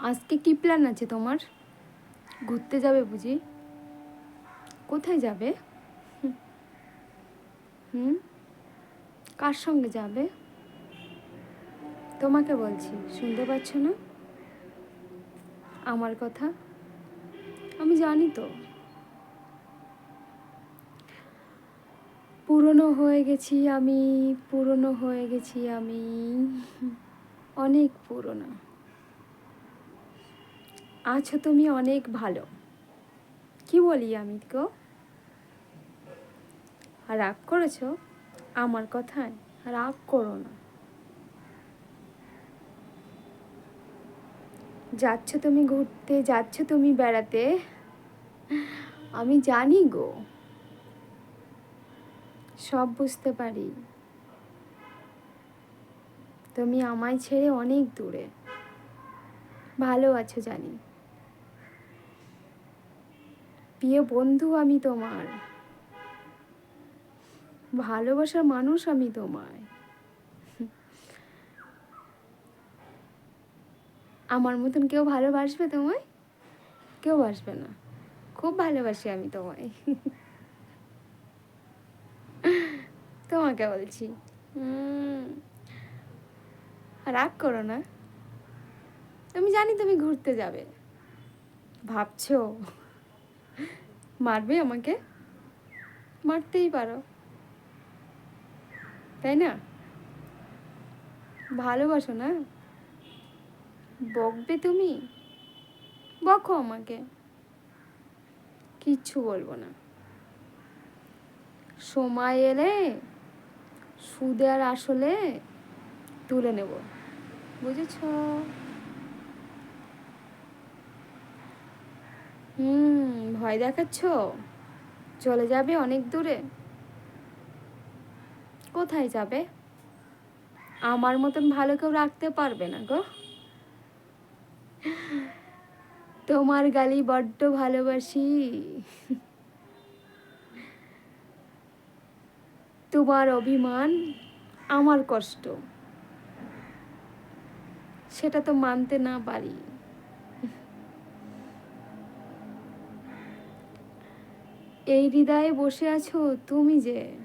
আজকে কি প্ল্যান আছে তোমার? ঘুরতে যাবে বুঝি? কোথায় যাবে? হুম। কার সঙ্গে যাবে? তোমাকে বলছি, শুনতে পাচ্ছ না? আমার কথা? আমি জানি তো। পুরনো হয়ে গেছি আমি, পুরনো হয়ে গেছি আমি। অনেক পুরনো। আছো তুমি অনেক ভালো। কি বলি আমি গো? রাগ করেছ? আমার কথায় রাগ করো না। যাচ্ছ তুমি ঘুরতে, যাচ্ছ তুমি বেড়াতে? আমি জানি গো। সব বুঝতে পারি। তুমি আমায় ছেড়ে অনেক দূরে। ভালো আছো জানি। প্রিয় বন্ধু আমি তোমার। ভালোবাসার মানুষ আমি তোমায়। আমার মতন কেউ ভালোবাসবে তোমায়? কেউ বাসবে না। খুব ভালোবাসি আমি তোমায়। তোমাকে বলছি। রাগ করো না। আমি জানি তুমি ঘুরতে যাবে। ভাবছ? মারবে আমাকে? মারতেই পারো। তাই না? ভালোবাসো না? বকবে তুমি? বকো আমাকে। কিচ্ছু বলব না। সময় এলে সুদে আর আসলে তুলে নেব। বুঝেছ? হুম, ভয় দেখাচ্ছ? চলে যাবে অনেক দূরে। কোথায় যাবে? আমার মতন ভালো কেউ রাখতে পারবে না গো। তোমার গালি বড্ড ভালোবাসি। তোমার অভিমান আমার কষ্ট। সেটা তো মানতে না পারি। এই হৃদয়ে বসে আছো তুমি যে?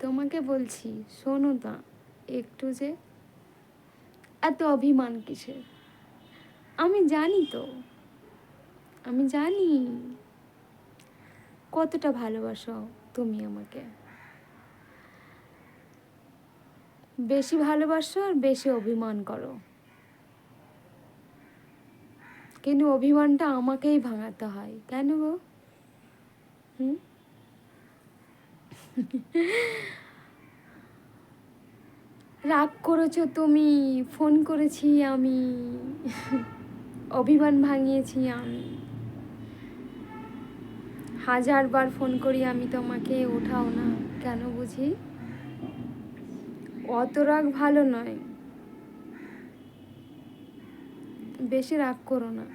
তোমাকে বলছি, শোনো না, একটু যে। এত অভিমান কিসের? আমি জানি তো। আমি জানি। কতটা ভালোবাসো তুমি আমাকে। বেশি ভালোবাসো আর বেশি অভিমান করো। কিন্তু অভিমানটা আমাকেই ভাঙাতে হয়, কেন গো? হুম রাগ করেছ তুমি, ফোন করেছি আমি, অভিমান ভাঙিয়েছি আমি। হাজারবার ফোন করি আমি তোমাকে, ওঠাও না, কেন বুঝি? অত রাগ ভালো নয়। বেশি রাগ করো না।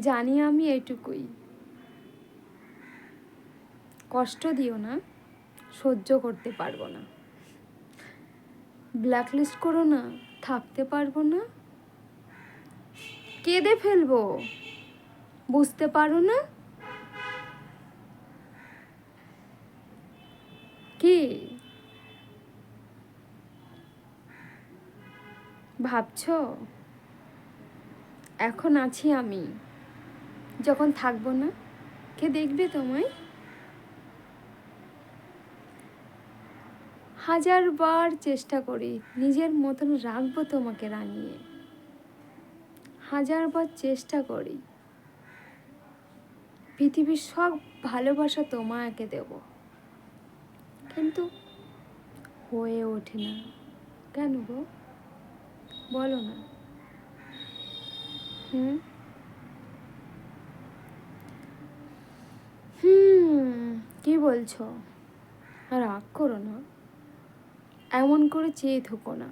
জানি আমি এইটুকুই। কষ্ট দিও না, সহ্য করতে পারব না। ব্ল্যাকলিস্ট করো না, থাকতে পারব না। কেঁদে ফেলব, বুঝতে পারো না। কি? ভাবছ? এখন আছি আমি, যখন থাকব না, কে দেখবে তোমায়? হাজারবার চেষ্টা করি নিজের মতন রাখব তোমাকে রানিয়ে হাজারবার চেষ্টা করি। পৃথিবীর সব ভালোবাসা তোমাকে দেব। কিন্তু হয়ে ওঠে না। কেন গো? বলো না। হুম? হুম, কি বলছো? রাগ করো না। এমন করে চেয়ে থাকো না।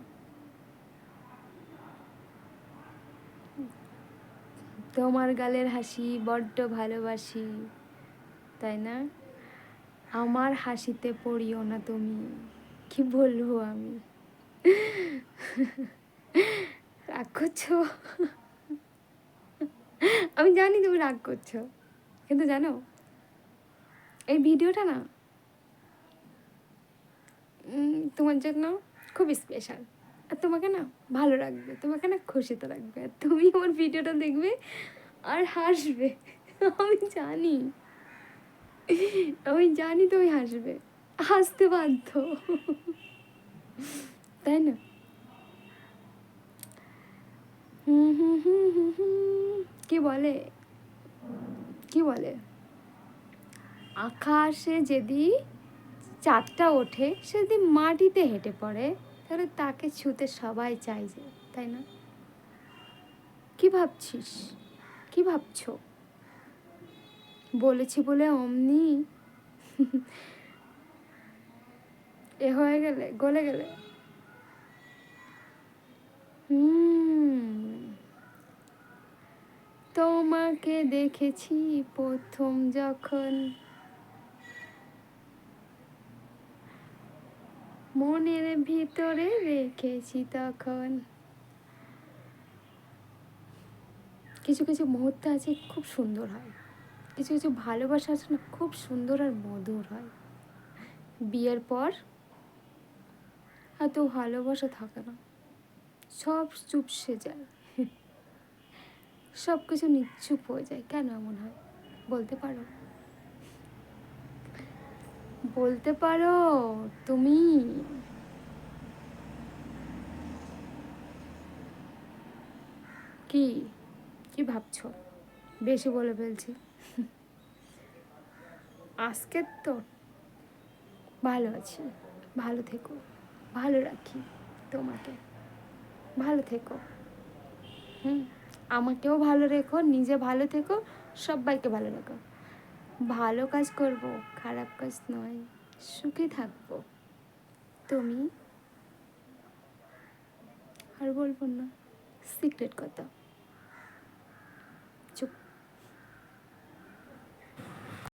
তোমার গালের হাসি বড্ড ভালোবাসি, তাই না? আমার হাসিতে পড়িও না তুমি, কি বলব আমি? রাগ করছ? আমি জানি তুমি রাগ করছ, কিন্তু জানো, এই ভিডিওটা না তোমার জন্য খুব স্পেশাল আর তোমাকে না ভালো রাখবে তোমাকে না খুশিতে রাখবে আর তুমি আমার ভিডিওটা দেখবে আর হাসবে। আমি জানি। আমি জানি তুমি হাসবে। হাসতে বাধ্য। তাই না। কি বলে? কি বলে? আকাশে যদি চাঁদটা ওঠে সে যদি মাটিতে হেঁটে পড়ে। তাহলে তাকে ছুতে সবাই চাই যে, তাই না? কি ভাবছিস? কি ভাবছ? বলেছি বলে অমনি এ হয়ে গেলে, গলে গেলে। তোমাকে দেখেছি প্রথম যখন মনের ভিতরে রেখেছি তখন। কিছু কিছু মুহূর্ত আছে খুব সুন্দর হয়। কিছু কিছু ভালোবাসা আছে না খুব সুন্দর আর মধুর হয়। বিয়ের পর এত ভালোবাসা থাকে না। সব চুপসে যায়। সব কিছু নিশ্চুপ হয়ে যায়। কেন এমন হয়? বলতে পারো? বলতে পারো, তুমি। কি? কি ভাবছ? বেশি বলে ফেলছি। আজকে তো ভালো আছি। ভালো থেকো। ভালো রাখি তোমাকে। ভালো থেকো। হুম? আমাকেও ভালো রেখো, নিজে ভালো থেকো, সবাইকে ভালো রেখো। ভালো কাজ করব খারাপ কাজ নয় সুখে থাকব। তুমি? আর বলব না সিক্রেট কথা।